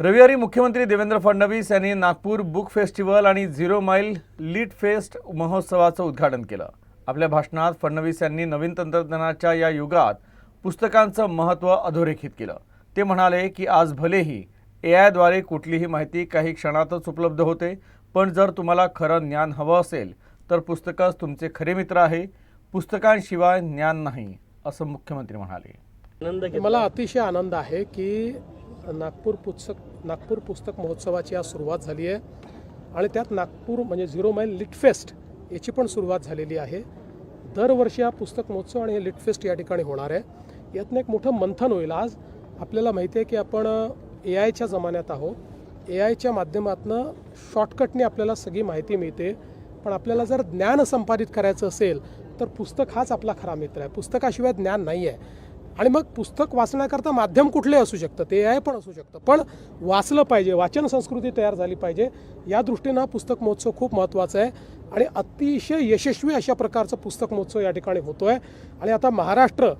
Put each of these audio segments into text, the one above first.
रविवारी मुख्यमंत्री देवेंद्र फडणवीस यांनी नागपूर बुक फेस्टिवल आणि झिरो माईल लीट फेस्ट महोत्सवाचं उद्घाटन केलं. आपल्या भाषणात फडणवीस यांनी नवीन तंत्रज्ञानाच्या या युगात पुस्तकांचं महत्त्व अधोरेखित केलं. ते म्हणाले की आज भलेही ए आयद्वारे कुठलीही माहिती काही क्षणातच उपलब्ध होते पण जर तुम्हाला खरं ज्ञान हवं असेल तर पुस्तकच तुमचे खरे मित्र आहे. पुस्तकांशिवाय ज्ञान नाही असं मुख्यमंत्री म्हणाले. मला अतिशय आनंद आहे की नागपूर पुस्तक नागपूर पुस्तक महोत्सवाची आज सुरुवात झाली आहे. आणि त्यात नागपूर म्हणजे झिरो माईल लिटफेस्ट याची पण सुरुवात झालेली आहे. दरवर्षी हा पुस्तक महोत्सव आणि हे लिटफेस्ट या ठिकाणी होणार आहे. यातनं एक मोठं मंथन होईल आज. आपल्याला माहिती आहे की आपण ए आयच्या जमान्यात आहोत. ए आयच्या माध्यमातून शॉर्टकटने आपल्याला सगळी माहिती मिळते. पण आपल्याला जर ज्ञान संपादित करायचं असेल तर पुस्तक हाच आपला खरा मित्र आहे. पुस्तकाशिवाय ज्ञान नाही आहे आणि मग पुस्तक वाचण्याकरता माध्यम कुठले असू शकतं ते आहे पण असू शकतं. पण वाचलं पाहिजे वाचन संस्कृती तयार झाली पाहिजे या दृष्टीनं हा पुस्तक महोत्सव खूप महत्त्वाचा आहे. आणि अतिशय यशस्वी अशा प्रकारचं पुस्तक महोत्सव या ठिकाणी होतो आहे आणि आता महाराष्ट्र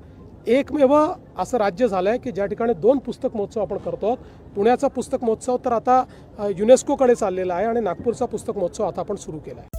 एकमेव असं राज्य झालं आहे की ज्या ठिकाणी दोन पुस्तक महोत्सव आपण करतो. आहोत. पुण्याचा पुस्तक महोत्सव तर आता युनेस्कोकडे चाललेला आहे आणि नागपूरचा पुस्तक महोत्सव आता आपण सुरू केला आहे